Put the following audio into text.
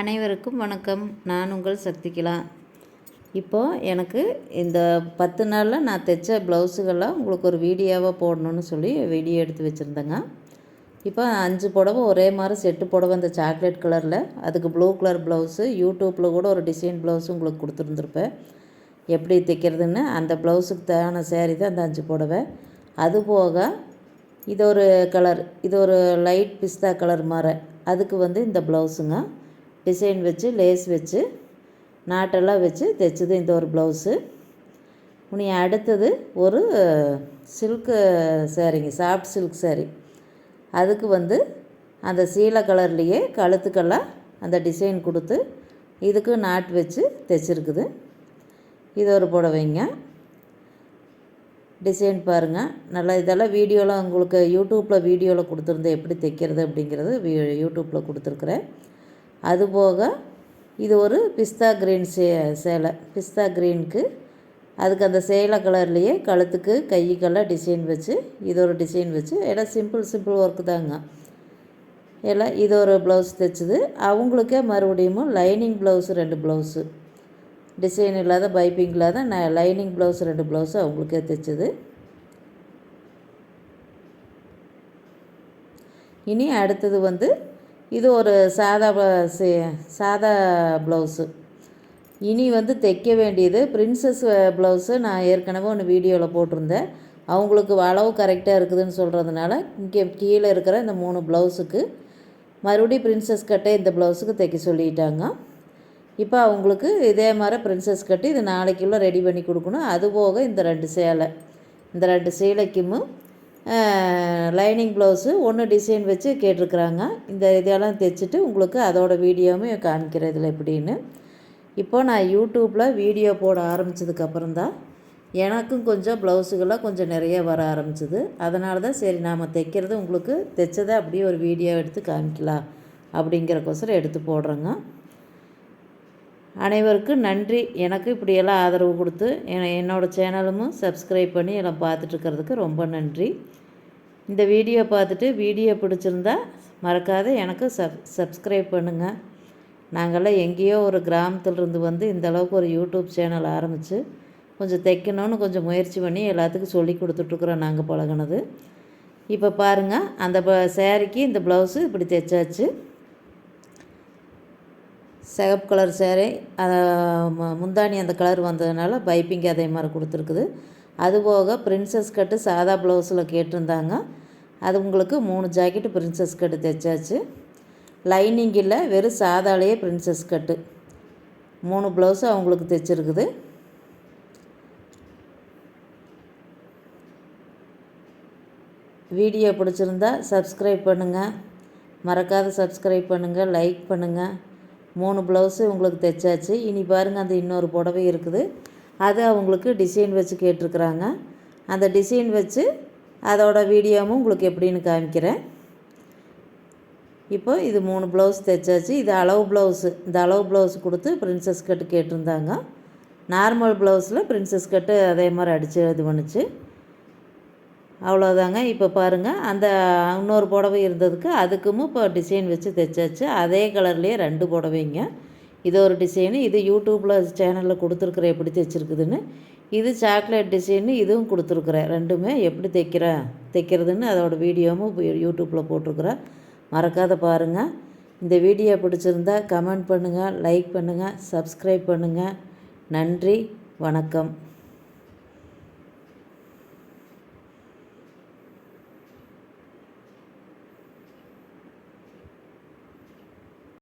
அனைவருக்கும் வணக்கம். நான் உங்கள் சக்திகிலா. இப்போது எனக்கு இந்த பத்து நாளில் நான் தைச்ச ப்ளவுஸுகள்லாம் உங்களுக்கு ஒரு வீடியோவாக போடணும்னு சொல்லி வீடியோ எடுத்து வச்சுருந்தேங்க. இப்போ அஞ்சு புடவை ஒரே மாதிரி செட்டு புடவை இந்த சாக்லேட் கலரில் அதுக்கு ப்ளூ கலர் ப்ளவுஸு யூடியூப்பில் கூட ஒரு டிசைன் ப்ளவுஸு உங்களுக்கு கொடுத்துருந்துருப்பேன். எப்படி தைக்கிறதுன்னு அந்த ப்ளவுஸுக்கு தேவையான சேரீ தான் அந்த அஞ்சு புடவை. அது போக இது ஒரு கலர் இது ஒரு லைட் பிஸ்தா கலர் மாதிரி அதுக்கு வந்து இந்த ப்ளவுஸுங்க டிசைன் வச்சு லேஸ் வச்சு நாட்டெல்லாம் வச்சு தைச்சது இந்த ஒரு ப்ளவுஸு. இனி அடுத்தது ஒரு சில்க்கு சாரீங்க சாஃப்ட் சில்க் சேரீ. அதுக்கு வந்து அந்த சீலை கலர்லேயே கழுத்துக்கெல்லாம் அந்த டிசைன் கொடுத்து இதுக்கு நாட் வச்சு தைச்சிருக்குது. இது ஒரு புடவைங்க டிசைன் பாருங்கள் நல்லா இதெல்லாம் வீடியோலாம் உங்களுக்கு யூடியூப்பில் வீடியோவில் கொடுத்துருந்தேன் எப்படி தைக்கிறது அப்படிங்கிறது வீ யூடியூப்பில் கொடுத்துருக்குறேன். அதுபோக இது ஒரு பிஸ்தா க்ரீன் சே சேலை. பிஸ்தா க்ரீனுக்கு அதுக்கு அந்த சேலை கலர்லேயே கழுத்துக்கு கைக்கெல்லாம் டிசைன் வச்சு இது ஒரு டிசைன் வச்சு எல்லாம் சிம்பிள் சிம்பிள் ஒர்க்கு தாங்க. எல்லாம் இது ஒரு ப்ளவுஸ் தைச்சிது. அவங்களுக்கே மறுபடியும் லைனிங் ப்ளவுஸ் ரெண்டு ப்ளவுஸு டிசைன் இல்லாத பைப்பிங் இல்லாத நான் லைனிங் ப்ளவுஸ் ரெண்டு ப்ளவுஸு அவங்களுக்கே தைச்சிது. இனி அடுத்தது வந்து இது ஒரு சாதா சாதா ப்ளவுஸு. இனி வந்து தைக்க வேண்டியது பிரின்சஸ் ப்ளவுஸு. நான் ஏற்கனவே ஒன்று வீடியோவில் போட்டிருந்தேன். அவங்களுக்கு அளவு கரெக்டாக இருக்குதுன்னு சொல்கிறதுனால இங்கே கீழே இருக்கிற இந்த மூணு ப்ளவுஸுக்கு மறுபடியும் பிரின்சஸ் கட்டே இந்த ப்ளவுஸுக்கு தைக்க சொல்லிட்டாங்க. இப்போ அவங்களுக்கு இதே மாதிரி பிரின்சஸ் கட்டி இது நாளைக்குள்ளே ரெடி பண்ணி கொடுக்கணும். அது போக இந்த ரெண்டு சேலை. இந்த ரெண்டு சேலைக்கும் லைனிங் ப்ளவுஸு ஒன்று டிசைன் வச்சு கேட்டிருக்குறாங்க. இந்த இதெல்லாம் தைச்சிட்டு உங்களுக்கு அதோடய வீடியோவும் காமிக்கிறதில்ல எப்படின்னு. இப்போ நான் யூடியூப்பில் வீடியோ போட ஆரம்பித்ததுக்கப்புறம் தான் எனக்கும் கொஞ்சம் ப்ளவுஸுகள்லாம் கொஞ்சம் நிறைய வர ஆரம்பிச்சிது. அதனால தான் சரி நாம் தைக்கிறது உங்களுக்கு தைச்சதை அப்படியே ஒரு வீடியோ எடுத்து காமிக்கலாம் அப்படிங்கிறக்கோசரம் எடுத்து போடுறேங்க. அனைவருக்கும் நன்றி. எனக்கு இப்படியெல்லாம் ஆதரவு கொடுத்து என்னோடய சேனலும் சப்ஸ்கிரைப் பண்ணி எல்லாம் பார்த்துட்ருக்கிறதுக்கு ரொம்ப நன்றி. இந்த வீடியோ பார்த்துட்டு வீடியோ பிடிச்சிருந்தா மறக்காத எனக்கு சப் சப்ஸ்கிரைப் பண்ணுங்கள் நாங்கள்லாம் எங்கேயோ ஒரு கிராமத்துலேருந்து வந்து இந்த அளவுக்கு ஒரு யூடியூப் சேனல் ஆரம்பித்து கொஞ்சம் தைக்கணும்னு கொஞ்சம் முயற்சி பண்ணி எல்லாத்துக்கும் சொல்லி கொடுத்துட்ருக்குறோம் நாங்கள் பழகினது. இப்போ பாருங்கள் அந்த சேரீக்கு இந்த ப்ளவுஸு இப்படி தைச்சாச்சு. சிகப்பு கலர் சேரீ அதை முந்தானி அந்த கலர் வந்ததுனால பைப்பிங் அதே மாதிரி கொடுத்துருக்குது. அதுபோக பிரின்சஸ் கட்டு சாதா ப்ளவுஸில் கேட்டிருந்தாங்க. அது உங்களுக்கு மூணு ஜாக்கெட்டு பிரின்சஸ் கட்டு தைச்சாச்சு. லைனிங் இல்லை வெறும் சாதாலேயே பிரின்சஸ் கட்டு. மூணு ப்ளவுஸு அவங்களுக்கு தைச்சிருக்குது. வீடியோ பிடிச்சிருந்தா சப்ஸ்கிரைப் பண்ணுங்கள் மறக்காத சப்ஸ்கிரைப் பண்ணுங்கள் லைக் பண்ணுங்கள் மூணு ப்ளவுஸு உங்களுக்கு தைச்சாச்சு. இனி பாருங்கள் அந்த இன்னொரு புடவை இருக்குது. அது அவங்களுக்கு டிசைன் வச்சு கேட்டிருக்குறாங்க. அந்த டிசைன் வச்சு அதோட வீடியோவும் உங்களுக்கு எப்படின்னு காமிக்கிறேன். இப்போ இது மூணு ப்ளவுஸ் தைச்சாச்சு. இது அளவு ப்ளவுஸு இந்த அளவு ப்ளவுஸ் கொடுத்து ப்ரின்ஸஸ் கட்டு கேட்டிருந்தாங்க. நார்மல் ப்ளவுஸில் ப்ரின்ஸஸ் கட்டு அதே மாதிரி அடித்து இது பண்ணுச்சு. அவ்வளோதாங்க இப்போ பாருங்கள் அந்த இன்னொரு புடவை இருந்ததுக்கு அதுக்கும் இப்போ டிசைன் வச்சு தைச்சாச்சு. அதே கலர்லேயே ரெண்டு புடவைங்க. இது ஒரு டிசைனு இது யூடியூப்பில் சேனலில் கொடுத்துருக்குறேன் எப்படி தைச்சிருக்குதுன்னு. இது சாக்லேட் டிசைனு இதுவும் கொடுத்துருக்குறேன். ரெண்டுமே எப்படி தைக்கிறேன் தைக்கிறதுன்னு அதோடய வீடியோவும் யூடியூப்பில் போட்டிருக்குறேன். மறக்காத பாருங்கள் இந்த வீடியோ பிடிச்சிருந்தா கமெண்ட் பண்ணுங்கள் லைக் பண்ணுங்கள் சப்ஸ்கிரைப் பண்ணுங்கள் நன்றி வணக்கம்.